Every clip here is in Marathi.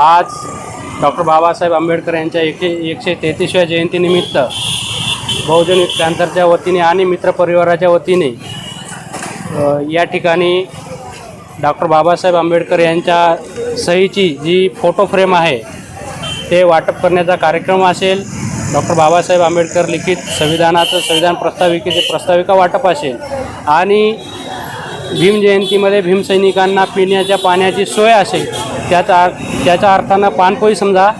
आज डॉक्टर बाबासाहेब आंबेडकर यांच्या एकशे एकशे तेहतीसव्या जयंतीनिमित्त बहुजन क्रांतरच्या वतीने आणि मित्रपरिवाराच्या वतीने या ठिकाणी डॉक्टर बाबासाहेब आंबेडकर यांच्या सहीची जी फोटो फ्रेम आहे ते वाटप करण्याचा कार्यक्रम असेल. डॉक्टर बाबासाहेब आंबेडकर लिखित संविधानाचं संविधान प्रस्ताविकेचे प्रस्ताविका वाटप असेल. आणि भीम जयंतीमध्ये भीमसैनिकांना पिण्याच्या पाण्याची सोय असेल त्याचा त्याच्या अर्थानं पानपोई समजा.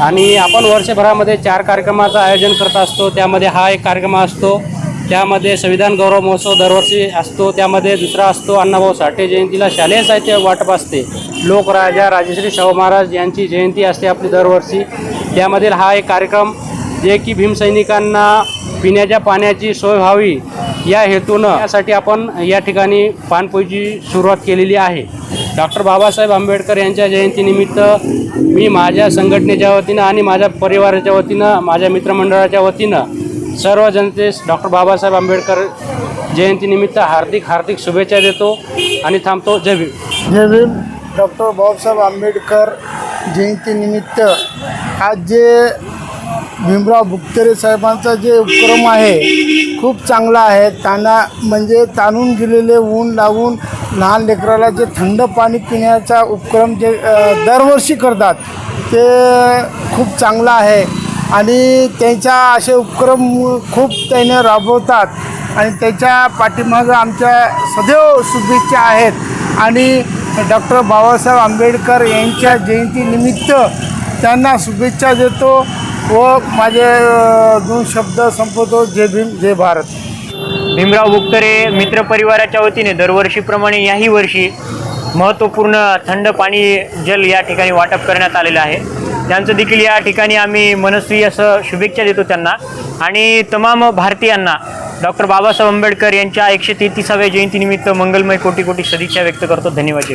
आणि आपण वर्षभरामध्ये चार कार्यक्रमाचं आयोजन करत असतो त्यामध्ये हा एक कार्यक्रम असतो. त्यामध्ये संविधान गौरव महोत्सव दरवर्षी असतो त्यामध्ये दुसरा असतो अण्णाभाऊ साठे जयंतीला शालेय साहित्य वाटप असते. लोकराजा राजश्री शाहू महाराज यांची जयंती असते आपली दरवर्षी. त्यामधील हा एक कार्यक्रम जे की भीमसैनिकांना पिण्याच्या पाण्याची सोय व्हावी या हेतूनं यासाठी आपण या ठिकाणी पानपोईची सुरुवात केलेली आहे. डॉक्टर बाबासाहेब आंबेडकर यांच्या जयंतीनिमित्त मी माझ्या संघटनेच्या वतीनं आणि माझ्या परिवाराच्या वतीनं माझ्या मित्रमंडळाच्या वतीनं सर्व जनतेस डॉक्टर बाबासाहेब आंबेडकर जयंतीनिमित्त हार्दिक हार्दिक शुभेच्छा देतो आणि थांबतो. जय भीम. जय भीम. डॉक्टर बाबासाहेब आंबेडकर जयंतीनिमित्त आज जे भीमराव भुकतरे साहेबांचा जे उपक्रम आहे खूप चांगला आहे. त्यांना म्हणजे ताणून गेलेले ऊन लावून लहान लेकराला जे थंड पाणी पिण्याचा उपक्रम जे दरवर्षी करतात ते खूप चांगला आहे. आणि त्यांच्या असे उपक्रम खूप त्याने राबवतात आणि त्याच्या पाठीमागं आमच्या सदैव शुभेच्छा आहेत. आणि डॉक्टर बाबासाहेब आंबेडकर यांच्या जयंतीनिमित्त त्यांना शुभेच्छा देतो. व माझे दोन शब्द संपवतो. जय भीम जय भारत. भीमराव बुक्तरे मित्र परिवाराच्या वतीने दरवर्षीप्रमाणे याही वर्षी महत्त्वपूर्ण थंड पाणी जल या ठिकाणी वाटप करण्यात आलेलं आहे. त्यांचं देखील या ठिकाणी आम्ही मनस्वी असं शुभेच्छा देतो त्यांना. आणि तमाम भारतीयांना डॉक्टर बाबासाहेब आंबेडकर यांच्या एकशे तेहतीसाव्या जयंतीनिमित्त मंगलमय कोटी कोटी सदिच्छा व्यक्त करतो. धन्यवाद जय